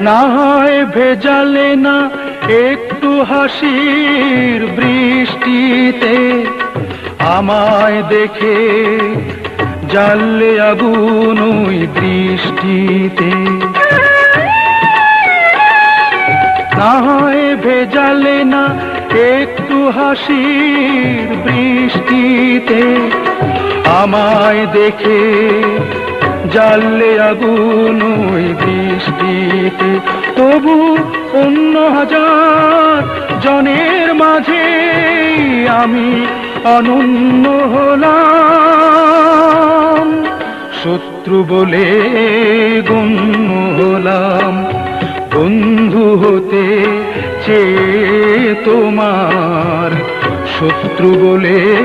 না হয় ভেজালে না, একটু হাসির বৃষ্টিতে। আমায় দেখে জানলে আগুন ওই দৃষ্টিতে না হয় ভেজালে না, একটু হাসির বৃষ্টিতে। আমায় দেখে জানলে আগুন ওই তবু অন্য হাজার জনের মাঝে আমি অনন্য হলাম। শত্রু বলে গণ্য হলাম। বন্ধু হতে চেয়ে তোমার। শত্রু বলে